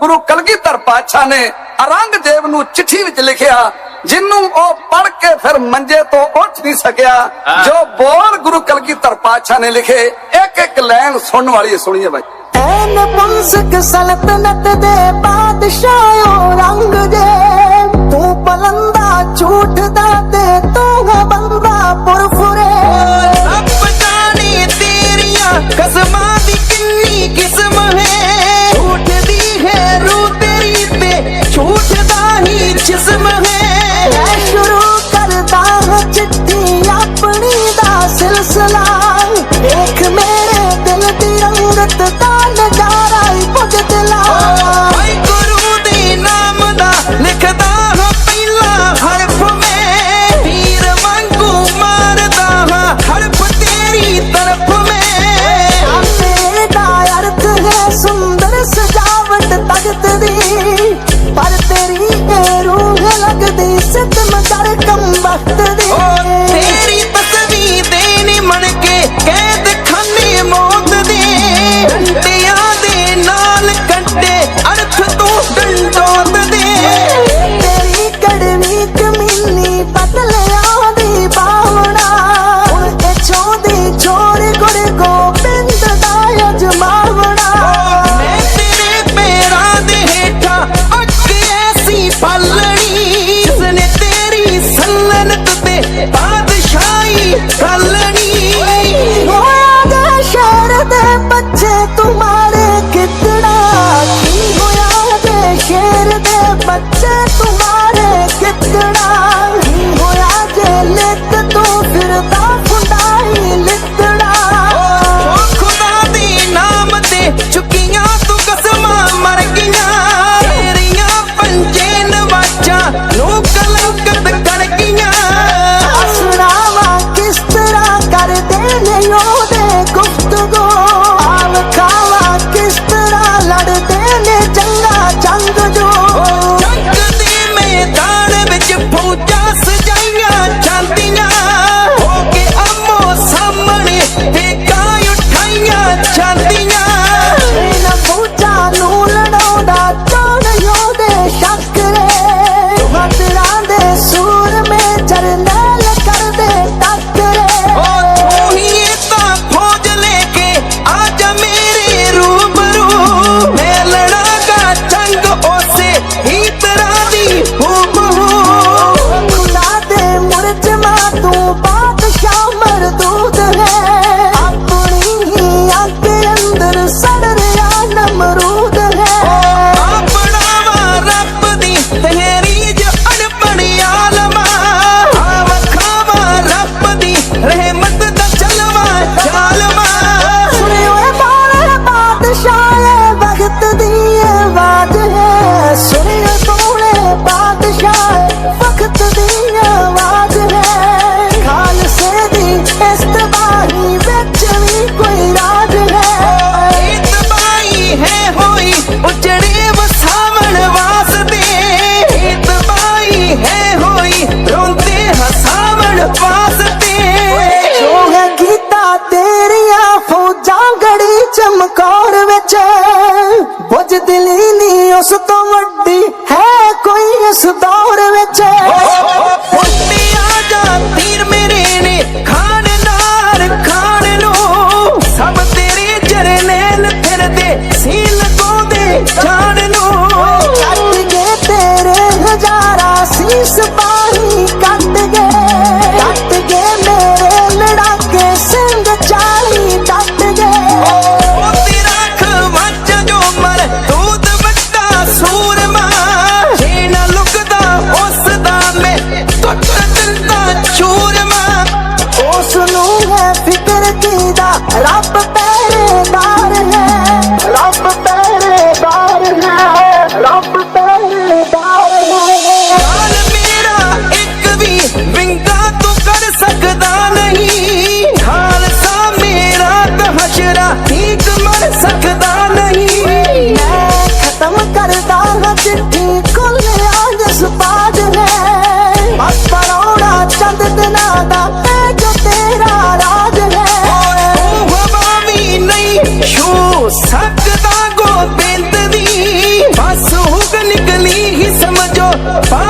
ਗੁਰੂ ਕਲਗੀਧਰ ਪਾਤਸ਼ਾਹ ਨੇ ਔਰੰਗਜ਼ੇਬ ਨੂੰ ਚਿੱਠੀ ਵਿੱਚ ਲਿਖਿਆ ਜਿੰਨੂੰ ਉਹ ਪੜ ਕੇ ਫਿਰ ਮੰਜੇ ਤੋਂ ਉੱਠ ਨਹੀਂ ਸਕਿਆ ਜੋ ਬੋਲ ਗੁਰੂ ਕਲਗੀਧਰ ਪਾਤਸ਼ਾਹ ਨੇ ਲਿਖੇ ਇੱਕ ਇੱਕ ਲਾਈਨ ਸੁਣਨ ਵਾਲੀ ਸੁਣੀਏ ਬਾਈ। ਐ ਨਪੁੰਸਕ ਸਲਤਨਤ ਦੇ ਬਾਦਸ਼ਾਹ ਔਰੰਗਜ਼ੇਬ ਤੂੰ ਪਲੰਦਾ ਝੂਠਦਾ ਤੇ ਤੂੰ ਬੰਦਾ ਪੁਰਫੁਰੇ। 돼 बच्चे तुम्हारे कितना ही होया जे लित तू फिरदा फुंडाई लितड़ा ओ खुदा दी नाम ते चुकियां तू कसमां मर गईयां तेरियां पंजे नवाचां नु कलंक तकड़ गईयां असरावा किस तरह कर दे ले ओ दूं बादशाह मर दूं ਕੋਈ ਹੋਈ ਉਜੜੇ ਵਾਸਤੇ। ਤੇਰੀਆਂ ਫੌਜਾਂ ਗੜੀ ਚਮਕੌਰ ਵਿੱਚ। ਬੁਝ ਉਸ ਤੋਂ ਵੱਡੀ ਹੈ ਕੋਈ Bye.